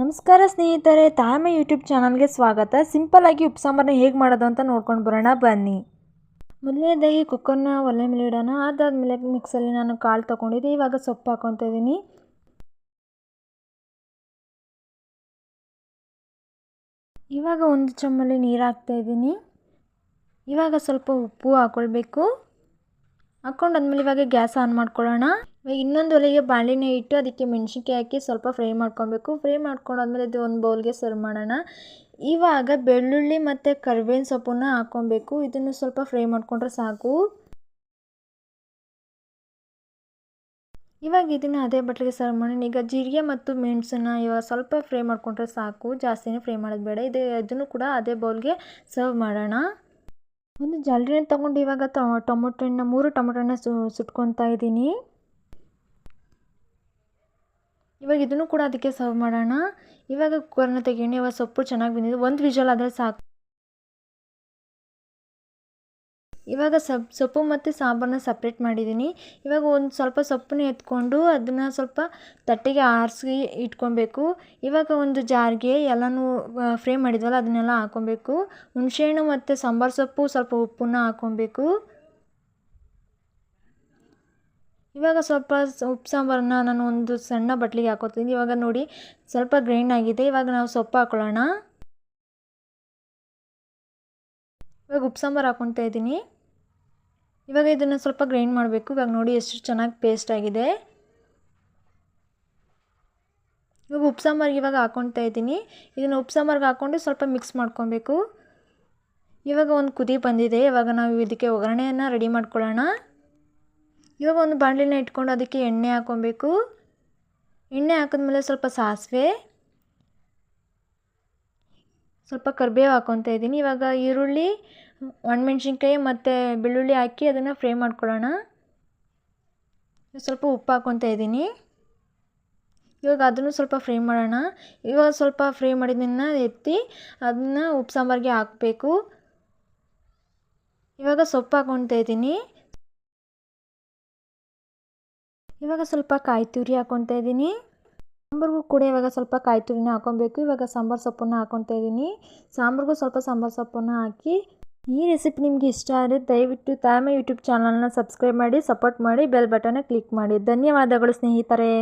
ನಮಸ್ಕಾರ ಸ್ನೇಹಿತರೆ, ತಾಳ್ಮೆ ಯೂಟ್ಯೂಬ್ ಚಾನಲ್ಗೆ ಸ್ವಾಗತ. ಸಿಂಪಲ್ಲಾಗಿ ಉಪ್ಸಾಂಬಾರನ್ನ ಹೇಗೆ ಮಾಡೋದು ಅಂತ ನೋಡ್ಕೊಂಡು ಬರೋಣ, ಬನ್ನಿ. ಮೊದಲನೇದಾಗಿ ಕುಕ್ಕರ್ನ ಒಲೆ ಮೇಲೆ ಇಡೋಣ. ಅದಾದಮೇಲೆ ಮಿಕ್ಸಲ್ಲಿ ನಾನು ಕಾಳು ತೊಗೊಂಡಿದ್ದೆ. ಇವಾಗ ಸೊಪ್ಪು ಹಾಕೊತ ಇದ್ದೀನಿ. ಇವಾಗ ಒಂದು ಚಮ್ಮಲ್ಲಿ ನೀರು ಹಾಕ್ತಾ ಇದ್ದೀನಿ. ಇವಾಗ ಸ್ವಲ್ಪ ಉಪ್ಪು ಹಾಕ್ಕೊಳ್ಬೇಕು ಹಾಕ್ಕೊಂಡಾದ್ಮೇಲೆ ಇವಾಗ ಗ್ಯಾಸ್ ಆನ್ ಮಾಡ್ಕೊಳ್ಳೋಣ. ಇನ್ನೊಂದು ಒಲೆಗೆ ಬಾಣಲೆನ ಇಟ್ಟು ಅದಕ್ಕೆ ಮೆಣಸಿನ್ಕಾಯಿ ಹಾಕಿ ಸ್ವಲ್ಪ ಫ್ರೈ ಮಾಡ್ಕೊಬೇಕು. ಫ್ರೈ ಮಾಡ್ಕೊಂಡಾದ್ಮೇಲೆ ಇದು ಒಂದು ಬೌಲ್ಗೆ ಸರ್ವ್ ಮಾಡೋಣ. ಇವಾಗ ಬೆಳ್ಳುಳ್ಳಿ ಮತ್ತು ಕರಿಬೇವಿನ ಸೊಪ್ಪನ್ನು ಹಾಕ್ಕೊಬೇಕು ಇದನ್ನು ಸ್ವಲ್ಪ ಫ್ರೈ ಮಾಡಿಕೊಂಡ್ರೆ ಸಾಕು. ಇವಾಗ ಇದನ್ನು ಅದೇ ಬಟ್ಲಿಗೆ ಸರ್ವ್ ಮಾಡೋಣ. ಈಗ ಜೀರಿಗೆ ಮತ್ತು ಮೆಣಸನ್ನ ಇವಾಗ ಸ್ವಲ್ಪ ಫ್ರೈ ಮಾಡಿಕೊಂಡ್ರೆ ಸಾಕು. ಜಾಸ್ತಿನೇ ಫ್ರೈ ಮಾಡೋದು ಬೇಡ. ಇದು ಇದನ್ನು ಕೂಡ ಅದೇ ಬೌಲ್ಗೆ ಸರ್ವ್ ಮಾಡೋಣ. ಒಂದು ಜಾಲರಿನ ತೊಗೊಂಡು ಇವಾಗ ಟೊಮೊಟೊ ಮೂರು ಟೊಮೊಟೊ ಹಣ್ಣು ಸು, ಸುಟ್ಕೊತಾ ಇದ್ದೀನಿ. ಇವಾಗ ಇದನ್ನು ಕೂಡ ಅದಕ್ಕೆ ಸರ್ವ್ ಮಾಡೋಣ. ಇವಾಗ ಕುಕ್ಕರ್ನ ತೆಗೆಯಣಿ, ಇವಾಗ ಸೊಪ್ಪು ಚೆನ್ನಾಗಿ ಬಂದಿದೆ. ಒಂದು ವಿಜಲ್ ಆದರೆ ಸಾಕು. ಇವಾಗ ಸೊಪ್ಪು ಸೊಪ್ಪು ಮತ್ತು ಸಾಂಬಾರನ್ನ ಸಪ್ರೇಟ್ ಮಾಡಿದ್ದೀನಿ. ಇವಾಗ ಒಂದು ಸ್ವಲ್ಪ ಸೊಪ್ಪನ್ನ ಎತ್ಕೊಂಡು ಅದನ್ನು ಸ್ವಲ್ಪ ತಟ್ಟೆಗೆ ಆರಿಸಿ ಇಟ್ಕೊಬೇಕು. ಇವಾಗ ಒಂದು ಜಾರ್ಗೆ ಎಲ್ಲನೂ ಫ್ರೈ ಮಾಡಿದ್ವಲ್ಲ, ಅದನ್ನೆಲ್ಲ ಹಾಕ್ಕೊಬೇಕು ಹುಣಸೆಹಣ್ಣು ಮತ್ತು ಸಾಂಬಾರು ಸೊಪ್ಪು ಸ್ವಲ್ಪ ಉಪ್ಪನ್ನ ಹಾಕ್ಕೊಬೇಕು ಇವಾಗ ಸ್ವಲ್ಪ ಉಪ್ಪು ಸಾಂಬಾರನ್ನ ನಾನು ಒಂದು ಸಣ್ಣ ಬಟ್ಲಿಗೆ ಹಾಕೋತೀನಿ. ಇವಾಗ ನೋಡಿ ಸ್ವಲ್ಪ ಗ್ರೈಂಡ್ ಆಗಿದೆ. ಇವಾಗ ನಾವು ಸೊಪ್ಪು ಹಾಕೊಳ್ಳೋಣ. ಇವಾಗ ಉಪ್ಪು ಸಾಂಬಾರು ಹಾಕ್ಕೊತಾ ಇದ್ದೀನಿ. ಇವಾಗ ಇದನ್ನು ಸ್ವಲ್ಪ ಗ್ರೈಂಡ್ ಮಾಡಬೇಕು. ಇವಾಗ ನೋಡಿ ಎಷ್ಟು ಚೆನ್ನಾಗಿ ಪೇಸ್ಟ್ ಆಗಿದೆ. ಇವಾಗ ಉಪ್ಪು ಸಾಂಬಾರಿಗೆ ಇವಾಗ ಹಾಕ್ಕೊತಾ ಇದ್ದೀನಿ. ಇದನ್ನು ಉಪ್ಪು ಸಾಂಬಾರಿಗೆ ಹಾಕ್ಕೊಂಡು ಸ್ವಲ್ಪ ಮಿಕ್ಸ್ ಮಾಡ್ಕೊಬೇಕು ಇವಾಗ ಒಂದು ಕುದಿ ಬಂದಿದೆ. ಇವಾಗ ನಾವು ಇದಕ್ಕೆ ಒಗ್ಗರಣೆಯನ್ನು ರೆಡಿ ಮಾಡ್ಕೊಳ್ಳೋಣ. ಇವಾಗ ಒಂದು ಬಾಣಲಿನ ಇಟ್ಕೊಂಡು ಅದಕ್ಕೆ ಎಣ್ಣೆ ಹಾಕ್ಕೊಬೇಕು ಎಣ್ಣೆ ಹಾಕಿದ್ಮೇಲೆ ಸ್ವಲ್ಪ ಸಾಸಿವೆ. ಸ್ವಲ್ಪ ಕರಿಬೇವು ಹಾಕ್ಕೊತಾ ಇದ್ದೀನಿ. ಇವಾಗ ಈರುಳ್ಳಿ, ಒಣಮೆಣ್ಸಿನ್ಕಾಯಿ ಮತ್ತು ಬೆಳ್ಳುಳ್ಳಿ ಹಾಕಿ ಅದನ್ನು ಫ್ರೈ ಮಾಡ್ಕೊಳ್ಳೋಣ. ಸ್ವಲ್ಪ ಉಪ್ಪು ಹಾಕ್ಕೊತಾ ಇದ್ದೀನಿ. ಇವಾಗ ಅದನ್ನು ಸ್ವಲ್ಪ ಫ್ರೈ ಮಾಡೋಣ. ಇವಾಗ ಸ್ವಲ್ಪ ಫ್ರೈ ಮಾಡಿದ್ದನ್ನು ಎತ್ತಿ ಅದನ್ನು ಉಪ್ಪು ಸಾಂಬಾರಿಗೆ ಹಾಕಬೇಕು. ಇವಾಗ ಸೊಪ್ಪು ಹಾಕ್ಕೊತಾ ಇದ್ದೀನಿ. ಇವಾಗ ಸ್ವಲ್ಪ ಕಾಯಿ ತುರಿ ಹಾಕ್ಕೊತಾ ಇದ್ದೀನಿ. ಸಾಂಬಾರಿಗೂ ಕೂಡ ಇವಾಗ ಸ್ವಲ್ಪ ಕಾಯಿ ತುರಿನ ಹಾಕ್ಕೊಬೇಕು ಇವಾಗ ಸಾಂಬಾರು ಸೊಪ್ಪನ್ನು ಹಾಕ್ಕೊತಾ ಇದ್ದೀನಿ. ಸಾಂಬಾರಿಗೂ ಸ್ವಲ್ಪ ಸಾಂಬಾರು ಸೊಪ್ಪನ್ನು ಹಾಕಿ ಈ ರೆಸಿಪಿ ನಿಮಗೆ ಇಷ್ಟ ಆದರೆ ದಯವಿಟ್ಟು ತಾಯಮ್ಮ ಯೂಟ್ಯೂಬ್ ಚಾನಲ್ನ ಸಬ್ಸ್ಕ್ರೈಬ್ ಮಾಡಿ, ಸಪೋರ್ಟ್ ಮಾಡಿ, ಬೆಲ್ ಬಟನ್ನ ಕ್ಲಿಕ್ ಮಾಡಿ. ಧನ್ಯವಾದಗಳು ಸ್ನೇಹಿತರೆ.